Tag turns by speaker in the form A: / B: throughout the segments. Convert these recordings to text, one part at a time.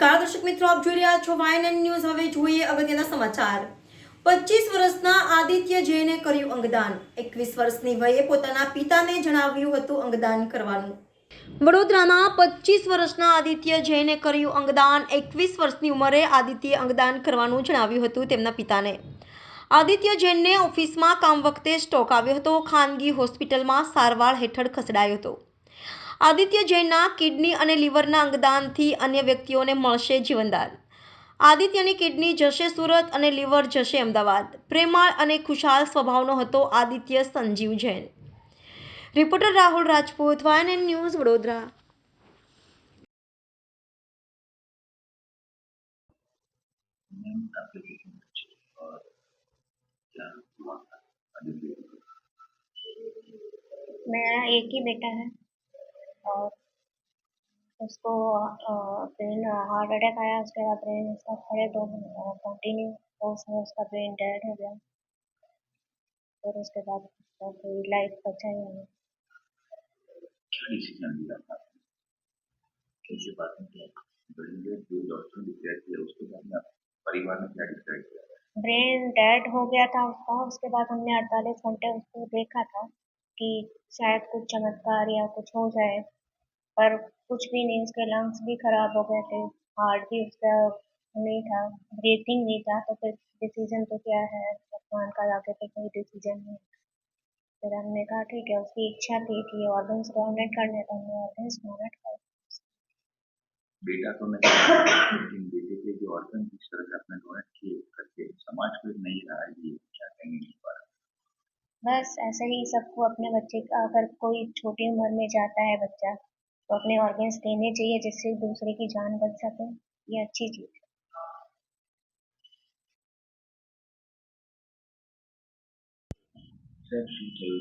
A: નમસ્કાર, દર્શક મિત્રો, આપ જોઈ રહ્યા છો વાયન ન્યૂઝ હવે જોઈએ અગત્યના સમાચાર. પચીસ વર્ષના આદિત્ય જૈને કર્યું અંગદાન. એકવીસ વર્ષની વયે પોતાના પિતાને જણાવ્યું હતું અંગદાન કરવાનું. વડોદરામાં પચીસ વર્ષના આદિત્ય જૈને કર્યું અંગદાન. એકવીસ વર્ષની ઉંમરે આદિત્ય અંગદાન કરવાનું જણાવ્યું હતું તેમના પિતાને. આદિત્ય જૈનને ઓફિસમાં કામ વખતે સ્ટોક આવ્યો હતો. ખાનગી હોસ્પિટલમાં સારવાર હેઠળ ખસેડાયો હતો. આદિત્ય જૈનના કિડની અને લીવરના અંગદાનથી અન્ય વ્યક્તિઓને મળશે જીવનદાન આદિત્યની કિડની જશે સુરત અને લીવર જશે અમદાવાદ પ્રેમાળ અને ખુશાલ સ્વભાવનો હતો Aditya Sanjeev Jain reporter Rahul Rajput વાયન and news Vadodara
B: name application है और क्या हुआ था आदित्य
C: मेरा एक ही बेटा है और उसको ब्रेन हार्ट अटैक आया उसके बाद ब्रेन उसका खड़े दो कंटिन्यू तो उसमें उसका ब्रेन डेड हो गया। फिर उसके बाद उसका कोई लाइफ बचा ही नहीं?
B: कैसे बात में क्या। डिसाइड किया
C: ब्रेन डेड हो गया था उसका उसके बाद हमने अड़तालीस घंटे उसको देखा था। कि शायद कुछ चमत्कार या कुछ हो जाए। पर कुछ भी नहीं, उसके लंग्स भी खराब हो गए थे हार्ट भी उसका नहीं था ब्रीथिंग नहीं था तो फिर डिसीज़न तो क्या है? भगवान का आगे पे कोई डिसीज़न नहीं। फिर हमने कहा, ठीक है, उसकी इच्छा थी कि ऑर्गन्स डोनेट करने तो हमने ऑर्गन्स डोनेट कर
B: बेटा तो नहीं लेकिन बेटे के जो ऑर्गन जिस तरह से आपने डोनेट किए करके समाज को एक नहीं रहा है ये क्या कहेंगे इस बारे में
C: बस ऐसे ही सबको अपने बच्चे का अगर कोई छोटी उम्र में जाता है बच्चा तो अपने ऑर्गन्स देने चाहिए जिससे दूसरे की जान बच सके ये अच्छी चीज़ है
B: સાહેબ શું થયું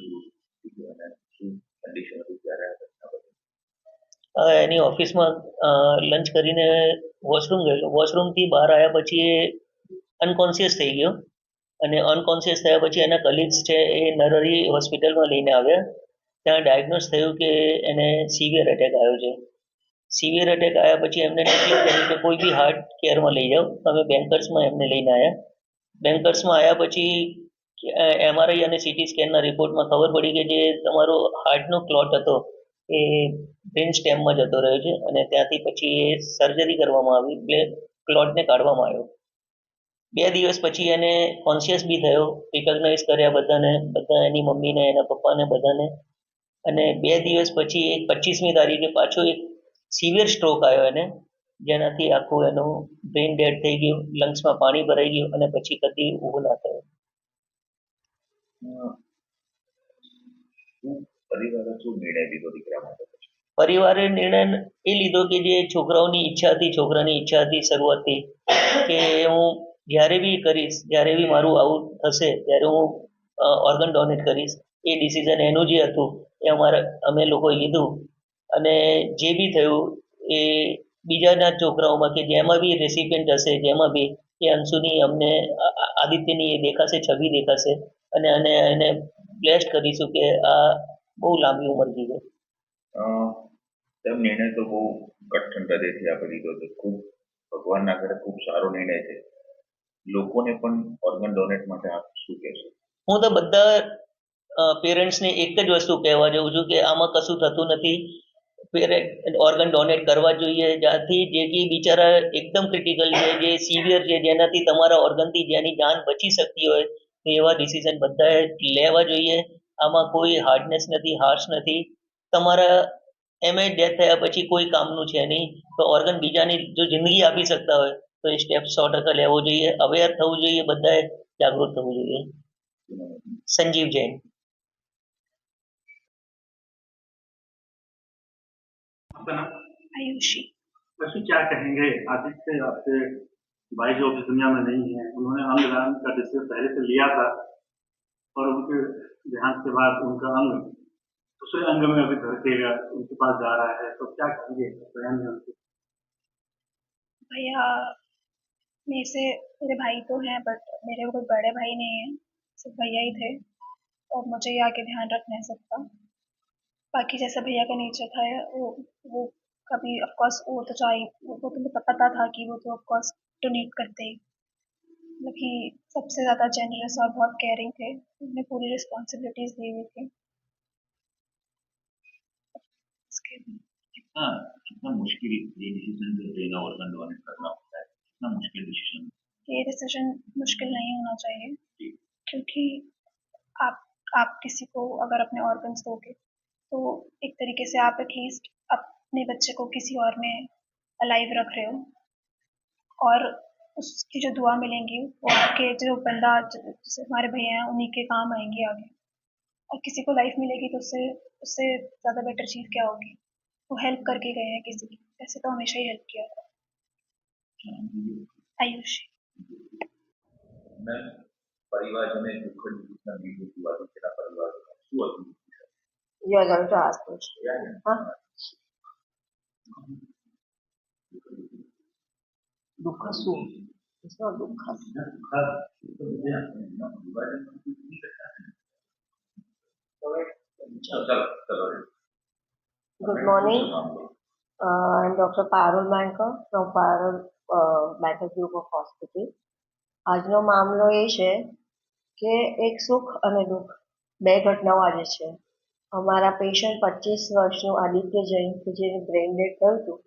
B: હતું અને શું કન્ડિશન હતી ત્યારે આ ઘટના બની
D: અ, એની ઓફિસમાં લંચ કરીને વોશરૂમ ગયેલો વોશરૂમથી બહાર આવ્યા પછી એ અનકોન્શિયસ થઈ ગયો અને અનકોન્શિયસ થયા પછી એના કલીગ્સ છે એ નરરી હોસ્પિટલમાં લઈને આવ્યા. ત્યાં ડાયગ્નોસ થયું કે એને સિવિયર એટેક આવ્યો છે. સિવિયર એટેક આવ્યા પછી એમને નક્કી કર્યું કે કોઈ બી હાર્ટ કેરમાં લઈ જાઓ. અમે બેન્કર્સમાં એમને લઈને આવ્યા. બેન્કર્સમાં આવ્યા પછી એમઆરઆઈ અને સીટી સ્કેનના રિપોર્ટમાં ખબર પડી કે જે તમારો હાર્ટનો ક્લોટ હતો એ બ્રેન સ્ટેમમાં જતો રહ્યો છે અને ત્યાંથી પછી એ સર્જરી કરવામાં આવી એટલે ક્લોટને કાઢવામાં આવ્યો. બે દિવસ પછી એને કોન્શિયસ બી થયો રિકગ્નાઇઝ કર્યા બધાને બધા એની મમ્મીને એના પપ્પાને બધાને. અને બે દિવસ પછી એક પચીસમી તારીખે પાછો એક સિવિયર સ્ટ્રોક આવ્યો એને જેનાથી આખું એનું બ્રેન ડેડ થઈ ગયું લંગ્સમાં પાણી ભરાઈ ગયું અને પછી કદી ઊભું ના થયો.
B: પરિવારે નિર્ણય
D: એ લીધો કે જે છોકરાઓની ઈચ્છા હતી છોકરાની ઈચ્છા હતી શરૂઆતથી કે હું જ્યારે બી કરીશ, જ્યારે બી મારું આવું થશે, ત્યારે હું ઓર્ગન ડોનેટ કરીશ. એ ડિસિઝન એનું જે હતું. એ અમારે, અમે લોકોએ લીધું. અને જે બી થયું, એ બીજાના છોકરાઓમાં કે જેમાં બી રેસિપિયન્ટ હશે, જેમાં બી એ અંશુની અમને આદિત્યની એ દેખાશે, છબી દેખાશે, અને અને એને બ્લેસ્ટ કરીશું કે આ બહુ લાંબી ઉંમર જીવે.
B: નિર્ણય તો બહુ કઠણ હૃદયથી આપણે લીધો છે. ખૂબ ભગવાનના ઘરે ખૂબ સારો નિર્ણય છે. લોકોને પણ ઓર્ગન ડોનેટ માટે આપ શું કહેશો?
D: હું તો બધા પેરેન્ટ્સને એક જ વસ્તુ કહેવા જાઉં છું કે આમાં કશું થતું નથી. ઓર્ગન ડોનેટ કરવા જોઈએ, જ્યાંથી જે કે બિચારા એકદમ ક્રિટિકલ છે, જે સિવિયર છે, જેનાથી તમારા ઓર્ગનથી જેની જાન બચી શકતી હોય, તો એવા ડિસિઝન બધાએ લેવા જોઈએ. આમાં કોઈ હાર્ડનેસ નથી હાર્શ નથી. તમારા એમએ ડેથ થયા પછી કોઈ કામનું છે નહીં. તો ઓર્ગન બીજાની જો જિંદગી આપી શકતા હોય તો એ સ્ટેપ સો ટકા લેવો જોઈએ અવેર થવું જોઈએ બધાએ જાગૃત થવું જોઈએ संजीव जैन
E: आपका नाम
C: आयुषी
E: वैसे क्या कहेंगे आदित्य आपके भाई जो अभी दुनिया में नहीं है उन्होंने अंगदान का डिसीजन पहले से लिया था और उनके देहांत के बाद उनका अंग दूसरे अंग में अभी घर के उनके पास जा रहा है तो क्या कहेंगे बयान में उनके
F: भैया मेरे से, मेरे भाई तो हैं बट मेरे कोई बड़े भाई नहीं है। सिर्फ़ भैया ही थे, और मुझे ये आगे ध्यान रखना है सबका। बाकी जैसा भैया का नेचर था, वो वो कभी ऑफकोर्स वो तो चाहिए वो तो तुम्हें पता था कि वो तो ऑफकोर्स डोनेट करते ही। मतलब कि सबसे ज़्यादा जेनरस और बहुत केयरिंग थे उन्हें पूरी रिस्पॉन्सिबिलिटीज दी हुई थी। उसके
B: कितना मुश्किल ये डिसीज़न जो लेना डोनेट करना होता है कितना मुश्किल डिसीज़न
F: ये डिसीज़न मुश्किल नहीं होना चाहिए। क्योंकि आप आप किसी को अगर अपने ऑर्गन्स दोगे तो एक तरीके से आप एटलीस्ट अपने बच्चे को किसी और में अलाइव रख रहे हो। और उसकी जो दुआ मिलेंगी वो आपके जो बंदा जैसे हमारे भैया हैं उन्हीं के काम आएँगे आगे। और किसी को लाइफ मिलेगी तो उससे उससे ज़्यादा बेटर चीज़ क्या होगी? वो हेल्प करके गए हैं किसी की वैसे तो हमेशा ही हेल्प किया था। आयुष।
B: મેં પરિવારજને દુઃખદ સૂચના લીધી હતી આદિત્યના પરિવાર શું હતું?
G: દુઃખ શું It's not દુઃખ.
B: ચલો ચલો ચલો
G: Good morning. Uh, I'm Dr. Parul Mankar from આજનો મામલો એ છે કે એક સુખ અને દુઃખ બે ઘટનાઓ આજે છે. અમારા પેશન્ટ પચીસ વર્ષનું આદિત્ય જૈન કે જેનું બ્રેઇન ડેડ થયું હતું,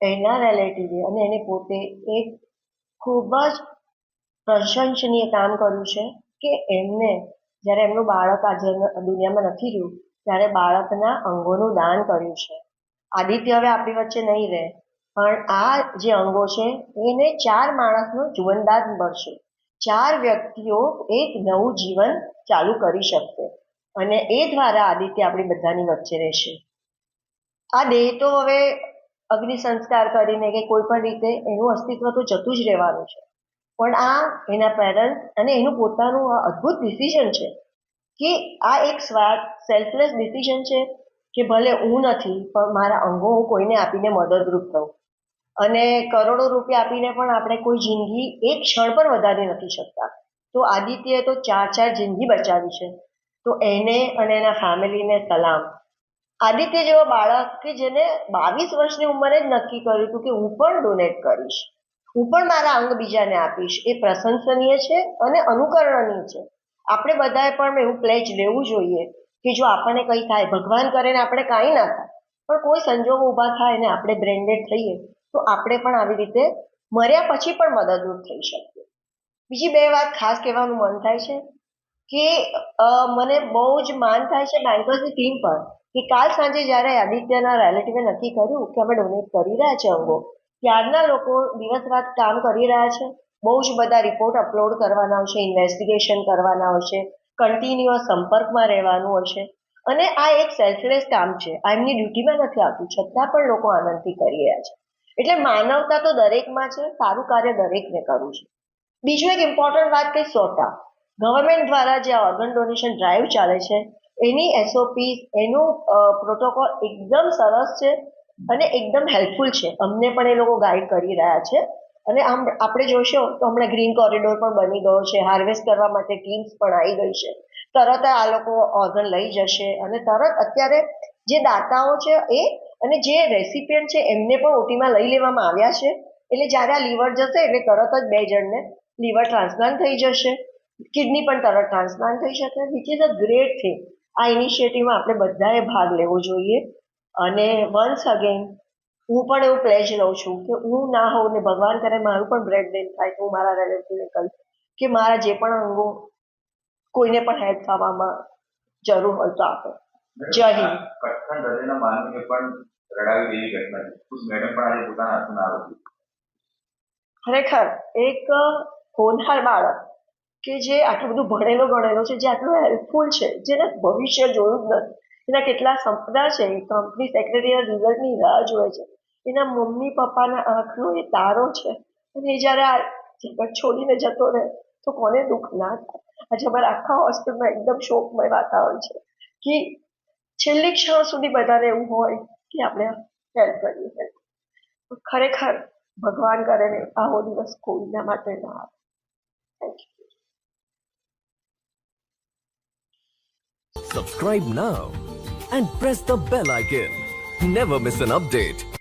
G: એના રિલેટિવે અને એને પોતે એક ખૂબ જ પ્રશંસનીય કામ કર્યું છે કે એમને જ્યારે એમનું બાળક આજે દુનિયામાં નથી રહ્યું, ત્યારે બાળકના અંગોનું દાન કર્યું છે. આદિત્ય હવે આપણી વચ્ચે નહીં રહે. પણ આ જે અંગો છે, એને ચાર માણસનું જીવનદાન મળશે. ચાર વ્યક્તિઓ એક નવું જીવન ચાલુ કરી શકશે. અને એ દ્વારા આદિત્ય આપણી બધાની વચ્ચે રહેશે. આ દેહ તો હવે અગ્નિ સંસ્કાર કરીને કે કોઈ પણ રીતે એનું અસ્તિત્વ તો જતું જ રહેવાનું છે. પણ આ એના પેરેન્ટ્સ અને એનું પોતાનું આ અદ્ભુત ડિસિઝન છે કે આ એક સ્વાર્થ સેલ્ફલેસ ડિસિઝન છે કે ભલે હું નથી, પણ મારા અંગો હું કોઈને આપીને મદદરૂપ થઉં. અને કરોડો રૂપિયા આપીને પણ આપણે કોઈ જિંદગી એક ક્ષણ પણ વધારી નથી શકતા. તો આદિત્યએ તો ચાર ચાર જિંદગી બચાવી છે. તો એને અને એના ફેમિલીને સલામ. આદિત્ય જેવો બાળક કે જેને બાવીસ વર્ષની ઉંમરે જ નક્કી કર્યું હતું કે હું પણ ડોનેટ કરીશ. હું પણ મારા અંગ બીજાને આપીશ. એ પ્રશંસનીય છે અને અનુકરણનીય છે. આપણે બધાએ પણ એવું પ્લેજ લેવું જોઈએ કે જો આપણને કંઈ થાય, ભગવાન કરે ને આપણે કાંઈ ના થાય. પણ કોઈ સંજોગો ઊભા થાય ને આપણે બ્રેન્ડેડ થઈએ તો આપણે પણ આવી રીતે મર્યા પછી પણ મદદરૂપ થઈ શકીએ. બીજી બે વાત ખાસ કહેવાનું મન થાય છે કે મને બહુ જ માન થાય છે બેંકર્સની ટીમ પર કે કાલ સાંજે જ્યારે આદિત્યના રિલેટિવે નક્કી કર્યું કે અમે ડોનેટ કરી રહ્યા છે અંગો, ત્યારના લોકો દિવસ રાત કામ કરી રહ્યા છે. બહુ જ બધા રિપોર્ટ અપલોડ કરવાના હશે ઇન્વેસ્ટિગેશન કરવાના હશે કન્ટિન્યુઅસ સંપર્કમાં રહેવાનું હશે અને આ એક સેલ્ફલેસ કામ છે. આ એમની ડ્યુટીમાં નથી આવતું. છતાં પણ લોકો આનંદથી કરી રહ્યા છે. એટલે માનવતા તો દરેકમાં છે, સારું કાર્ય દરેકને કરવું છે. બીજું એક ઇમ્પોર્ટન્ટ વાત કે સોટા ગવર્મેન્ટ દ્વારા જે ઓર્ગન ડોનેશન ડ્રાઈવ ચાલે છે, એની એસઓપી એનું પ્રોટોકોલ એકદમ સરસ છે અને એકદમ હેલ્પફુલ છે. અમને પણ એ લોકો ગાઈડ કરી રહ્યા છે. અને આમ આપણે જોશો તો હમણાં ગ્રીન કોરિડોર પણ બની ગયો છે હાર્વેસ્ટ કરવા માટે ટીમ્સ પણ આવી ગઈ છે. તરત આ લોકો ઓર્ગન લઈ જશે અને તરત અત્યારે જે દાતાઓ છે એ અને જે રેસિપિયન્ટ છે, એમને પણ ઓટીમાં લઈ લેવામાં આવ્યા છે. એટલે જ્યારે આ લીવર જશે, એટલે તરત જ બે જણને લીવર ટ્રાન્સપ્લાન્ટ થઈ જશે. કિડની પણ તરત ટ્રાન્સપ્લાન્ટ થઈ શકે. Which is a great thing આ ઇનિશિયેટિવમાં આપણે બધાએ ભાગ લેવો જોઈએ. અને વન્સ અગેન હું પણ એવું પ્લેજ લઉં છું કે હું ના હોઉં ને ભગવાન કરે મારું પણ બ્રેડ ડેન થાય તો હું મારા રિલેટિવને કહીશ કે મારા જે પણ અંગો કોઈને પણ હેલ્પ થવામાં જરૂર હોય તો આપે. જય હિન્દ.
B: કઠણ હૃદયના માનવીને પણ રડાવી દેવી ઘટના છે. ખુદ મેડમ પણ આજે પોતાના હાથમાં આરોપી
G: ખરેખર એક હોનહાર બાળક કે જે આટલું બધું ભણેલો ગણેલો છે જે આટલું હેલ્પફુલ છે જેને ભવિષ્ય જોયું જ નથી. એના કેટલા સપના છે કંપની સેક્રેટરીના રિઝલ્ટની રાહ જોવે છે. એના મમ્મી પપ્પાના આંખનો એ તારો છે. અને એ જ્યારે આ જગત છોડીને જતો રહે તો કોને દુઃખ ના થાય? આજે અમારા આખા હોસ્પિટલમાં એકદમ શોકમય વાતાવરણ છે. કે છેલ્લી ક્ષણ સુધી બધાને એવું હોય કે આપણે હેલ્પ કરીએ હેલ્પ ખરેખર ભગવાન કરે ને આવો દિવસ કોઈના માટે ના આવે. Thank you
H: subscribe now and press the bell icon never miss an update.